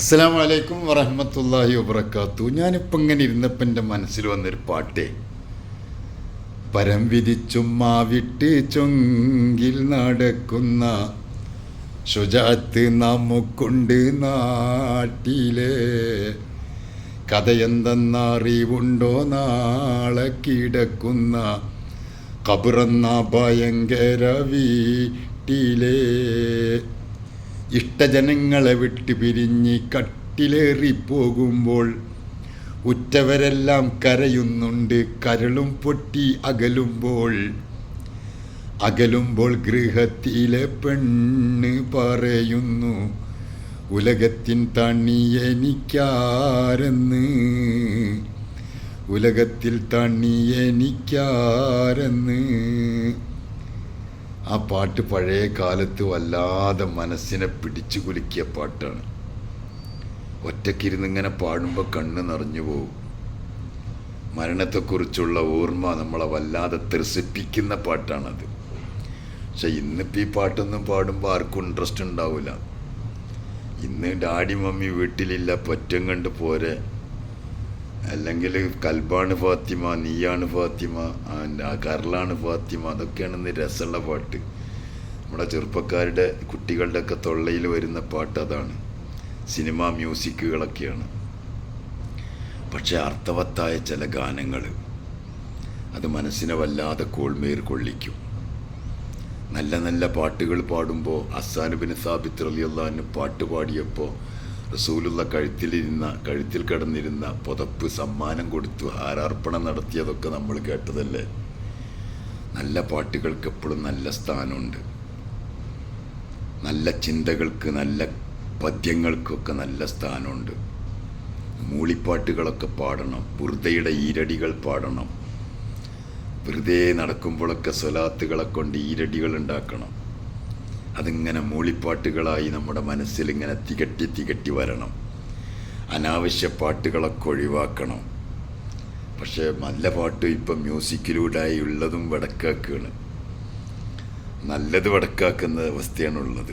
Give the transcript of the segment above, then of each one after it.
അസ്സാം വലൈക്കും വറഹമത്തല്ലാഹി വബർക്കാത്തു ഞാനിപ്പോൾ ഇങ്ങനെ ഇരുന്നപ്പോൾ എന്റെ മനസ്സിൽ വന്നൊരു പാട്ടേ. പരം വിധിച്ചും മാവിട്ട് ചൊങ്കിൽ നടക്കുന്ന ശുചാത്ത് നമുക്കുണ്ട് നാട്ടിലെ. കഥയെന്തെന്നറിവുണ്ടോ നാളെ കിടക്കുന്ന കബറന്ന ഭയങ്കര വീട്ടിലെ. ഇഷ്ടജനങ്ങളെ വിട്ട് പിരിഞ്ഞ് കട്ടിലേറി പോകുമ്പോൾ ഉറ്റവരെല്ലാം കരയുന്നുണ്ട് കരളും പൊട്ടി അകലുമ്പോൾ. അകലുമ്പോൾ ഗൃഹത്തിലെ പെണ്ണ് പറയുന്നു ഉലകത്തിൻ തണി എനിക്കാരെന്ന്. ഉലകത്തിൽ തണി എനിക്കാരെന്ന്. ആ പാട്ട് പഴയ കാലത്ത് വല്ലാതെ മനസ്സിനെ പിടിച്ചു കുലുക്കിയ പാട്ടാണ്. ഒറ്റക്കിരുന്ന് ഇങ്ങനെ പാടുമ്പോൾ കണ്ണ് നിറഞ്ഞു പോകും മരണത്തെക്കുറിച്ചുള്ള ഓർമ്മ നമ്മളെ വല്ലാതെ ത്രസിപ്പിക്കുന്ന പാട്ടാണത്. പക്ഷെ ഇന്നിപ്പോൾ ഈ പാട്ടൊന്നും പാടുമ്പോൾ ആർക്കും ഇൻട്രസ്റ്റ് ഉണ്ടാവില്ല ഇന്ന് ഡാഡി മമ്മി വീട്ടിലില്ല പറ്റം കണ്ട് പോരെ. അല്ലെങ്കിൽ കൽബാണ് ഫാത്തിമ നീയാണ് ഫാത്തിമ ആ കരളാണ് ഫാത്തിമ അതൊക്കെയാണ് ഇന്ന് രസമുള്ള പാട്ട്. നമ്മുടെ ചെറുപ്പക്കാരുടെ കുട്ടികളുടെ ഒക്കെ തൊള്ളയിൽ വരുന്ന പാട്ട് അതാണ്. സിനിമ മ്യൂസിക്കുകളൊക്കെയാണ്. പക്ഷെ അർത്ഥവത്തായ ചില ഗാനങ്ങൾ അത് മനസ്സിനെ വല്ലാതെ കോൾമേർ കൊള്ളിക്കും. നല്ല നല്ല പാട്ടുകൾ പാടുമ്പോൾ അസാനുബിന് സാബിത്ത് അലിയുള്ള പാട്ട് പാടിയപ്പോൾ റസൂലുള്ള കഴുത്തിലിരുന്ന കഴുത്തിൽ കിടന്നിരുന്ന പുതപ്പ് സമ്മാനം കൊടുത്തു ഹാരാർപ്പണം നടത്തിയതൊക്കെ നമ്മൾ കേട്ടതല്ലേ? നല്ല പാട്ടുകൾക്ക് എപ്പോഴും നല്ല സ്ഥാനമുണ്ട്. നല്ല ചിന്തകൾക്ക് നല്ല പദ്യങ്ങൾക്കൊക്കെ നല്ല സ്ഥാനമുണ്ട്. മൂളിപ്പാട്ടുകളൊക്കെ പാടണം ബുർദയുടെ ഈരടികൾ പാടണം. വെറുതെ നടക്കുമ്പോഴൊക്കെ സ്വലാത്തുകളെ കൊണ്ട് ഈരടികൾ ഉണ്ടാക്കണം. അതിങ്ങനെ മൂളിപ്പാട്ടുകളായി നമ്മുടെ മനസ്സിൽ ഇങ്ങനെ തികട്ടി തികട്ടി വരണം. അനാവശ്യ പാട്ടുകളൊക്കെ ഒഴിവാക്കണം. പക്ഷേ നല്ല പാട്ട് ഇപ്പം മ്യൂസിക്കിലൂടായി ഉള്ളതും വടക്കാക്കുകയാണ് നല്ലത് വടക്കാക്കുന്ന അവസ്ഥയാണ് ഉള്ളത്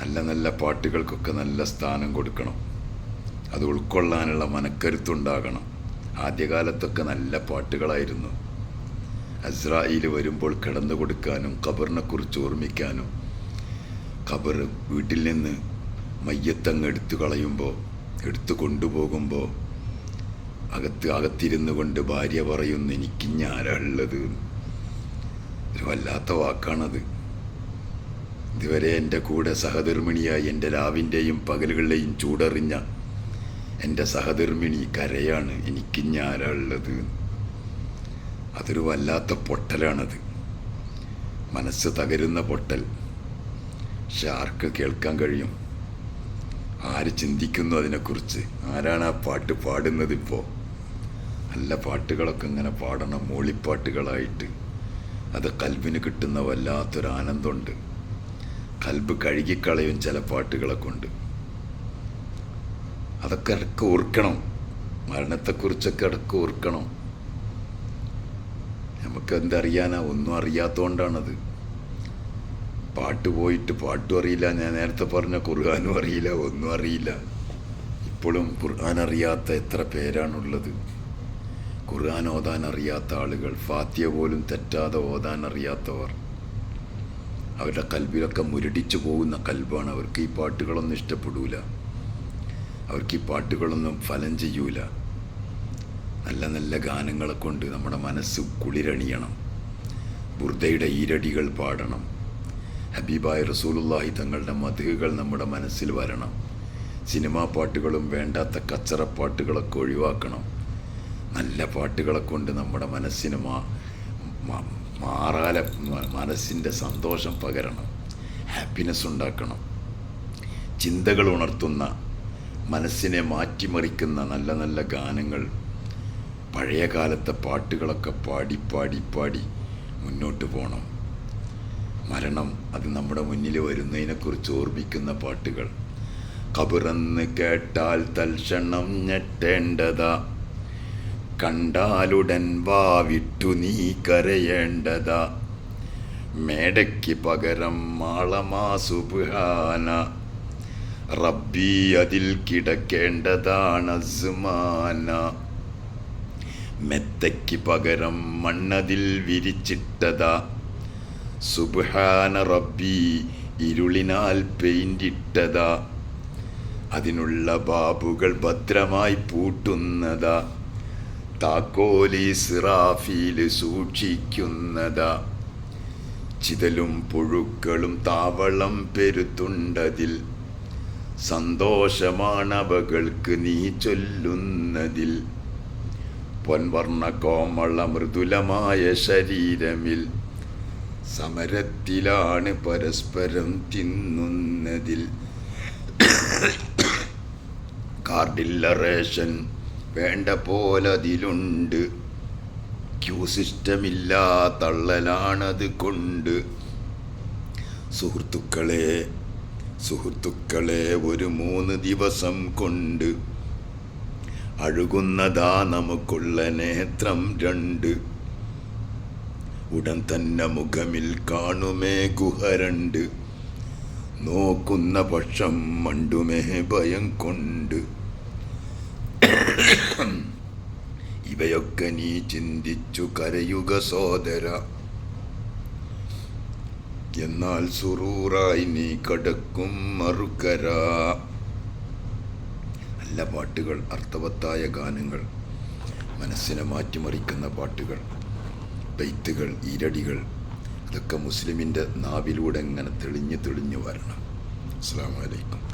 നല്ല നല്ല പാട്ടുകൾക്കൊക്കെ നല്ല സ്ഥാനം കൊടുക്കണം. അത് ഉൾക്കൊള്ളാനുള്ള മനക്കരുത്തുണ്ടാകണം. ആദ്യകാലത്തൊക്കെ നല്ല പാട്ടുകളായിരുന്നു. അസ്രായിൽ വരുമ്പോൾ കിടന്നു കൊടുക്കാനും ഖബറിനെ കുറിച്ച് ഓർമ്മിക്കാനും ഖബർ വീട്ടിൽ നിന്ന് മയ്യത്തങ്ങ് എടുത്തു കളയുമ്പോൾ എടുത്തു കൊണ്ടുപോകുമ്പോൾ അകത്ത് അകത്തിരുന്നു കൊണ്ട് ഭാര്യ പറയുന്നു എനിക്ക് ഞാനുള്ളത് ഒരു വല്ലാത്ത വാക്കാണത്. ഇതുവരെ എന്റെ കൂടെ സഹധർമ്മിണിയായി എന്റെ രാവിന്റെയും പകലുകളുടെയും ചൂടറിഞ്ഞ എന്റെ സഹധർമ്മിണി കരയാണ് എനിക്ക് ഞാനാ ഉള്ളത്? അതൊരു വല്ലാത്ത പൊട്ടലാണത്. മനസ്സ് തകരുന്ന പൊട്ടൽ. പക്ഷെ ആർക്ക് കേൾക്കാൻ കഴിയും. ആര് ചിന്തിക്കുന്നു അതിനെക്കുറിച്ച്? ആരാണ് ആ പാട്ട് പാടുന്നത് ഇപ്പോൾ നല്ല പാട്ടുകളൊക്കെ ഇങ്ങനെ പാടണം മൂളിപ്പാട്ടുകളായിട്ട്. അത് കൽബിന് കിട്ടുന്ന വല്ലാത്തൊരു ആനന്ദമുണ്ട്. കൽബ് കഴുകിക്കളയും ചില പാട്ടുകളെ കൊണ്ട്. അതൊക്കെ ഇടയ്ക്ക് ഓർക്കണം. മരണത്തെക്കുറിച്ചൊക്കെ ഇടയ്ക്ക് ഓർക്കണം. നമുക്ക് എന്തറിയാനാ ഒന്നും അറിയാത്തതുകൊണ്ടാണത് പാട്ട് പോയിട്ട് പാട്ടും അറിയില്ല. ഞാൻ നേരത്തെ പറഞ്ഞ ഖുർആാനും അറിയില്ല ഒന്നും അറിയില്ല. ഇപ്പോഴും ഖുർആൻ അറിയാത്ത എത്ര പേരാണുള്ളത്. ഖുർആൻ ഓതാൻ അറിയാത്ത ആളുകൾ ഫാത്തിയ പോലും തെറ്റാതെ ഓതാൻ അറിയാത്തവർ. അവരുടെ കൽബിലൊക്കെ മുരടിച്ചു പോകുന്ന കൽബാണ്. അവർക്ക് ഈ പാട്ടുകളൊന്നും ഇഷ്ടപ്പെടൂല. അവർക്ക് ഈ പാട്ടുകളൊന്നും ഫലം ചെയ്യൂല. നല്ല നല്ല ഗാനങ്ങളെ കൊണ്ട് നമ്മുടെ മനസ്സ് കുളിരണിയണം. ബുർദയുടെ ഈരടികൾ പാടണം. ഹബീബായ റസൂലുള്ളാഹി തങ്ങളുടെ മധുകൾ നമ്മുടെ മനസ്സിൽ വരണം. സിനിമാ പാട്ടുകളും വേണ്ടാത്ത കച്ചറ പാട്ടുകളൊക്കെ ഒഴിവാക്കണം. നല്ല പാട്ടുകളെ കൊണ്ട് നമ്മുടെ മനസ്സിന് മാ- മാറാല മനസ്സിന്റെ സന്തോഷം പകരണം. ഹാപ്പിനെസ് ഉണ്ടാക്കണം. ചിന്തകൾ ഉണർത്തുന്ന മനസ്സിനെ മാറ്റിമറിക്കുന്ന നല്ല നല്ല ഗാനങ്ങൾ പഴയ കാലത്തെ പാട്ടുകളൊക്കെ പാടി പാടി പാടി മുന്നോട്ട് പോകണം മരണം അത് നമ്മുടെ മുന്നിൽ വരുന്നതിനെക്കുറിച്ച് ഓർമ്മിക്കുന്ന പാട്ടുകൾ. കബറെന്ന് കേട്ടാൽ തൽക്ഷണം ഞെട്ടേണ്ടതാ. കണ്ടാലുടൻ വാവിട്ടു നീ കരയേണ്ടതാ. മേടയ്ക്ക് പകരം മാളമാ സുബാന റബ്ബി അതിൽ കിടക്കേണ്ടതാണ് അസ്മാന. മെത്തയ്ക്ക് പകരം മണ്ണതിൽ വിരിച്ചിട്ടതാ. സുബ്ഹാന റബ്ബി ഇരുളിനാൽ പെയിന്റിട്ടതാ. അതിനുള്ള ബാബുകൾ ഭദ്രമായി പൂട്ടുന്നതാ. താക്കോലി സിറാഫിയിൽ സൂക്ഷിക്കുന്നതാ. ചിതലും പുഴുക്കളും താവളം പെരുത്തുണ്ടതിൽ. സന്തോഷമാണവകൾക്ക് നീ ചൊല്ലുന്നതിൽ. പൊൻവർണ കോമള മൃദുലമായ ശരീരമിൽ സമരത്തിലാണ് പരസ്പരം തിന്നുന്നതിൽ. കാർഡില്ല റേഷൻ വേണ്ട പോലെ അതിലുണ്ട് ക്യൂ സിസ്റ്റമില്ല തള്ളലാണത് കൊണ്ട്. സുഹൃത്തുക്കളെ സുഹൃത്തുക്കളെ ഒരു മൂന്ന് ദിവസം കൊണ്ട്. അഴുകുന്നതാ നമുക്കുള്ള നേത്രം രണ്ട്. ഉടൻ തന്നെ മുഖമിൽ കാണുമേ ഗുഹരണ്ട്. നോക്കുന്ന പക്ഷം മണ്ടുമേ ഭയം കൊണ്ട്. ഇവയൊക്കെ നീ ചിന്തിച്ചു കരയുക സോദര. എന്നാൽ സുറൂറായി നീ കടക്കും മറുകര. നല്ല പാട്ടുകൾ അർത്ഥവത്തായ ഗാനങ്ങൾ മനസ്സിനെ മാറ്റിമറിക്കുന്ന പാട്ടുകൾ ബെയ്ത്തുകൾ ഈരടികൾ അതൊക്കെ മുസ്ലിമിന്റെ നാവിലൂടെ ഇങ്ങനെ തെളിഞ്ഞ് തെളിഞ്ഞു വരണം. അസ്സാം വലൈക്കും